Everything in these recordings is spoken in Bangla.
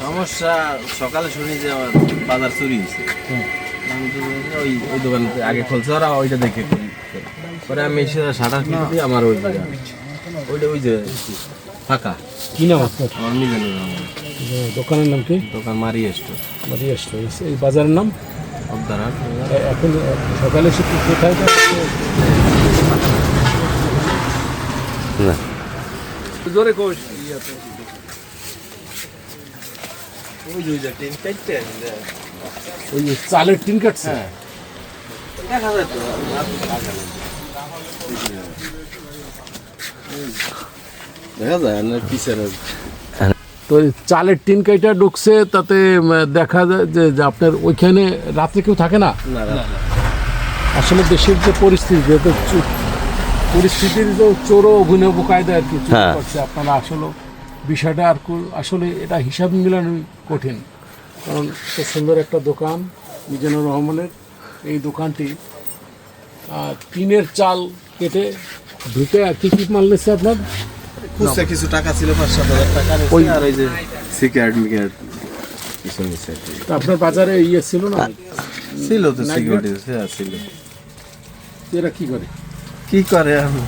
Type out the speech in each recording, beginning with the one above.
সমস্যা সকালে শুনি যে আমার বাজার চুরি হয়েছে। ওই ওই দোকান আগে খুলছে ওরা ওইটা দেখে করি। পরে আমি এসে সাঁটার কিনে দিয়ে আমার ওই ওইটা ওই যে ফাঁকা। কি নাম আপনার? আমার রহমান। দোকানের নাম কি? দোকান মারি স্টোর মারিয়া স্টোর এই বাজারের নাম? অবদারা এ- এখন সকালে সে কোথায়? না। জোরে কোষ ওই যে টিন চারটে ওই চালের টিন কাটছে দেখা যায় তো দেখা যায় না পিছের তো চালের টিন কাইটা ঢুকছে তাতে দেখা যায় যে আপনার ওইখানে রাত্রে কেউ থাকে না আসলে দেশের যে পরিস্থিতি যেহেতু পরিস্থিতির যে চোরও অভিনয় কায়দা আর কি হ্যাঁ। করছে আপনারা আসলে বিষয়টা আর আসলে এটা হিসাব মিলানো কঠিন। কারণ এত সুন্দর একটা দোকান মিজানুর রহমানের। এই দোকানটি টিনের চাল কেটে ঢুকে আর কি কি মাল নিচ্ছে আপনার? খুচরা কিছু টাকা ছিল পাঁচ সাত হাজার টাকা আর ওই যে সিগারেট মিগারেট আপনার বাজারে ইয়ে ছিল না? ছিল তো সিকিউরিটি ছিল। এরা কি করে? কি করে এখন?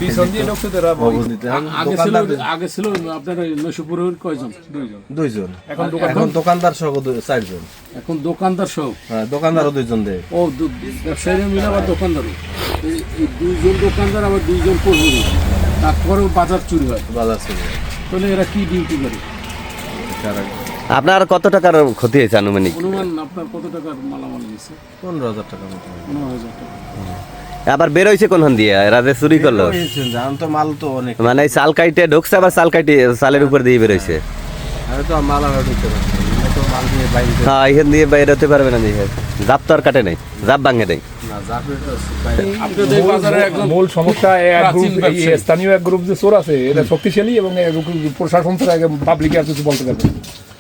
এখন আগে ছিল আগে ছিল আপনার নৈশপুরের কয়জন? দুইজন। দুইজন। এখন দোকানদার? সহ চারজন। এখন দোকানদার সহ? হ্যাঁ দোকানদারও দুইজন দেয়। ও দু- ব্যবসায়ীরা মিলে আবার দোকানদারও। এই দুইজন দোকানদার আবার দুইজন কর্মী তারপরেও বাজার চুরি হয়। বাজার ছিল তাহলে এরা কি ডিউটি করে? আপনার কত টাকার ক্ষতি হয়েছে আনুমানিক? অনুমান আপনার কত টাকার মালামাল দিচ্ছে পনেরো হাজার টাকা মতো। পনেরো হাজার টাকা। আবার বেরোইছে কোনখান দিয়ে? এরা যে চুরি করল। জান তো মাল তো অনেক। মানে এই চাল কাইটে ঢুকছে আবার চাল কাইটে চালের উপর দিয়ে বেরোইছে আমি তো মাল আমার ঢুকতে না। তো মাল দিয়ে বাইরে হ্যাঁ এখান দিয়ে বাইরে হতে পারবে না দিয়ে জাপ তো আর কাটে নাই জাপ ভাঙে নাই। মূল সমস্যা এই এক গ্রুপ এই স্থানীয় এক গ্রুপ যে চোর আছে এটা শক্তিশালী এবং প্রশাসন ছাড়া পাবলিক আর কিছু বলতে পারবে।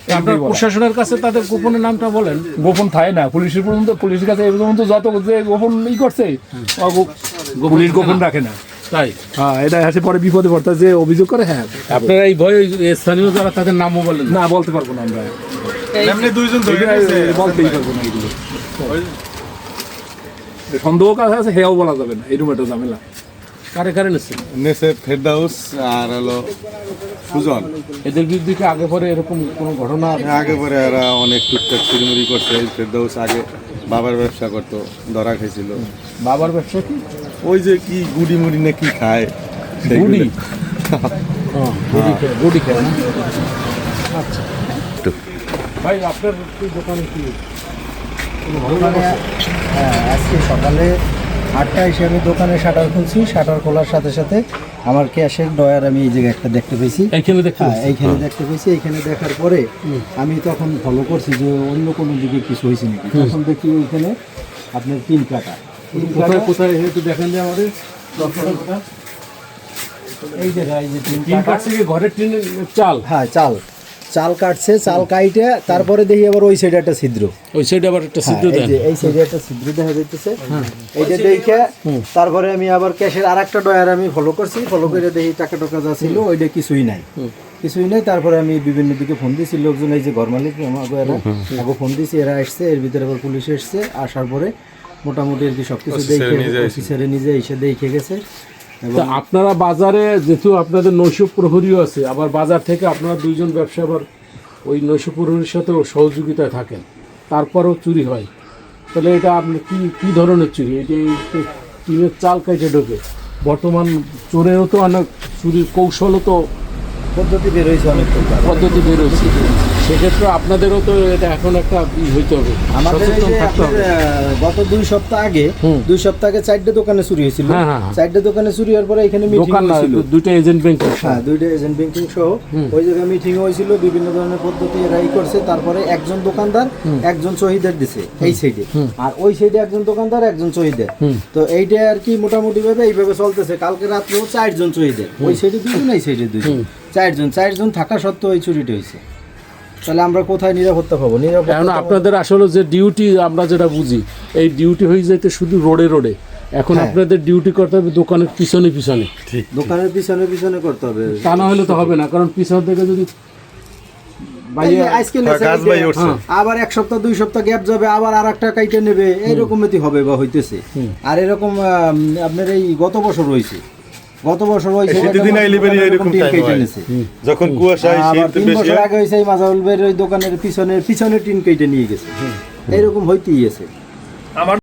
আপনার প্রশাসনের কাছে তাদের গোপনের নামটা বলেন। গোপন থাকে না পুলিশের পর্যন্ত পুলিশের কাছে যত যে গোপন ই করছে পুলিশ গোপন রাখে না। তাই? হ্যাঁ এটা আছে পরে বিপদে পড়তে যে অভিযোগ করে হ্যাঁ। আপনারা এই ভয় স্থানীয় যারা তাদের নামও বলেন না? বলতে পারব না আমরা। এগুলো বলতেই পারব না এগুলো সন্দেহ কাজ আছে হেয়াও বলা যাবে না এরকম একটা ঝামেলা। কারে কারে নিচ্ছেন নেসে ফেরদাউস আর হলো সুজন। এদের বিরুদ্ধে কি আগে পরে এরকম কোনো ঘটনা আগে পরে এরা অনেক টুকটাক চুরিমুরি করছে। ফেরদাউস আগে বাবার ব্যবসা করতো ধরা খেয়েছিল বাবার ব্যবসা কি? ওই যে কি গুড়ি মুড়ি না কি খায়। গুড়ি? হ্যাঁ গুড়ি খেয়ে গুড়ি খেয়ে আচ্ছা। ভাই আপনার দোকানে কি ঘটনা হ্যাঁ আজকে সকালে আটটা এসে আমি দোকানে শাটার খুলছি শাটার খোলার সাথে সাথে আমার ক্যাশের ডয়ার আমি এই জায়গায় একটা দেখতে পেয়েছি। এইখানে দেখতে হ্যাঁ এইখানে দেখতে পেয়েছি এইখানে দেখার পরে আমি তখন ফলো করছি যে অন্য কোনো দিকে কিছু হয়েছে নাকি। তখন দেখি ওইখানে আপনার তিন কাটা। কোথায় কোথায় একটু দেখেন যে আমাদের এই যে এই যে তিন কাটা। ঘরের টিনের চাল। হ্যাঁ চাল। চাল কাটছে চাল কাইটে তারপরে দেখি আবার ওই সাইডে একটা ছিদ্র। ওই সাইডে আবার একটা হ্যাঁ, সিদ্ধ এই দেন। এই সাইডে একটা ছিদ্র দেখা যাইতেছে। এইটা দেখে তারপরে আমি আবার ক্যাশের আর একটা ডয়ার আমি ফলো করছি। ফলো করে দেখি টাকা টাকা যা ছিল ওইটা কিছুই নাই। কিছুই নাই তারপরে আমি বিভিন্ন দিকে ফোন দিয়েছি লোকজন এই যে ঘর মালিক আমাকে এরা আগে ফোন দিয়েছি এরা আসছে এর ভিতরে আবার পুলিশ এসছে। আসার পরে মোটামুটি আর কি সবকিছু দেখে অফিসারে নিজে এসে দেখে গেছে। আপনারা বাজারে যেহেতু আপনাদের নৈশ প্রহরীও আছে আবার বাজার থেকে আপনারা দুইজন ব্যবসা আবার ওই নৈশ প্রহরীর সাথেও সহযোগিতায় থাকেন তারপরও চুরি হয়। তাহলে এটা আপনি কি কি ধরনের চুরি? এটা টিনের চাল কেটে ঢোকে। বর্তমান চোরেরও তো অনেক চুরির কৌশলও তো পদ্ধতি বেরিয়েছে অনেক। পদ্ধতি বেরোচ্ছে সেক্ষেত্রে আপনাদেরও তো এটা এখন একটা হইতে হবে আমাদের গত দুই সপ্তাহ আগে দুই সপ্তাহ আগে চারটে দোকানে চুরি হয়েছিল। হ্যাঁ, হ্যাঁ, হ্যাঁ। চারটে দোকানে চুরি হওয়ার পরে এখানে মিটিং হয়েছিল। দুইটা এজেন্ট ব্যাংক হ্যাঁ দুইটা এজেন্ট ব্যাংকিং সহ। ওই জায়গায় মিটিং হয়েছিল বিভিন্ন ধরনের পদ্ধতি এরা ই করছে। তারপরে একজন দোকানদার একজন শহীদের দিছে এই সাইডে আর ওই সাইডে একজন দোকানদার একজন শহীদের। তো এইটা আর কি মোটামুটি ভাবে এইভাবে চলতেছে। কালকে রাত্রেও চারজন শহীদের। ওই সাইডে দুজন এই সাইডে দুজন চারজন চারজন থাকা সত্ত্বেও এই চুরিটা হয়েছে। তাহলে আমরা কোথায় নিরাপত্তা পাবো? এখন নিরাপত্তা আপনাদের আসলে যে ডিউটি আমরা যেটা বুঝি এই ডিউটি হয়ে যাইতে শুধু রোডে রোডে এখন হ্যাঁ। আপনাদের ডিউটি করতে হবে দোকানের পিছনে পিছনে। দোকানের পিছনে পিছনে করতে হবে। তা না হলে তো হবে না কারণ পিছন থেকে যদি হ্যাঁ, উঠছে। আবার এক সপ্তাহ দুই সপ্তাহ গ্যাপ যাবে আবার আর একটা কাইটে নেবে এইরকমই হবে বা হইতেছে। আর এরকম আপনার এই গত বছর হয়েছে। গত বছর ওই এরকম কেটে যখন কুয়াশা তিন বছর আগে হয়েছে মাজাউল ভাইয়ের ওই দোকানের পিছনের পিছনে টিন কেটে নিয়ে গেছে। এরকম হইতেই আছে। আমার